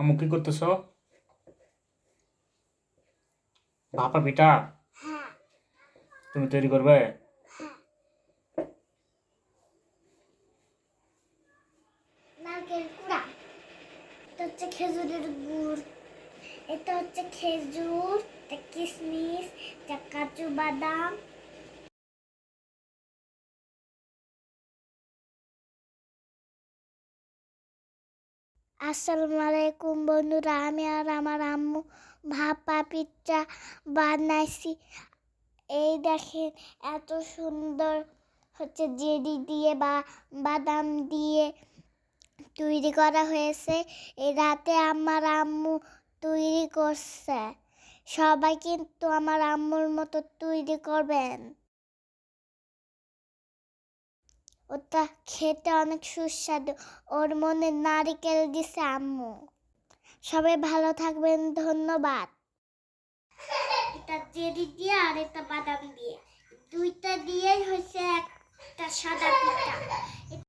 আম্মু কি করতেছ? ভাপা পিঠা তুমি তৈরি করবে? এটা হচ্ছে খেজুরের গুড়। এটা হচ্ছে খেজুর, এটা কিশমিশ এটা কাজু বাদাম। আসসালামু আলাইকুম বন্ধুরা, আমি আর আমার আম্মু ভাপা পিঠা বানাইছি। এই দেখেন এত সুন্দর হচ্ছে জেডি দিয়ে বা বাদাম দিয়ে তৈরি করা হয়েছে। এই রাতে আমার আম্মু তৈরি করছে। সবাই কিন্তু আমার আম্মুর মতো তৈরি করবেন। ওটা খেতে অনেক সুস্বাদু। ওর মনে নারিকেল দিছে আম্মু। সবাই ভালো থাকবেন, ধন্যবাদ। এটা জেরি দিয়ে আর এটা বাদাম দিয়ে। দুইটা দিয়েই হয়েছে একটা সাদা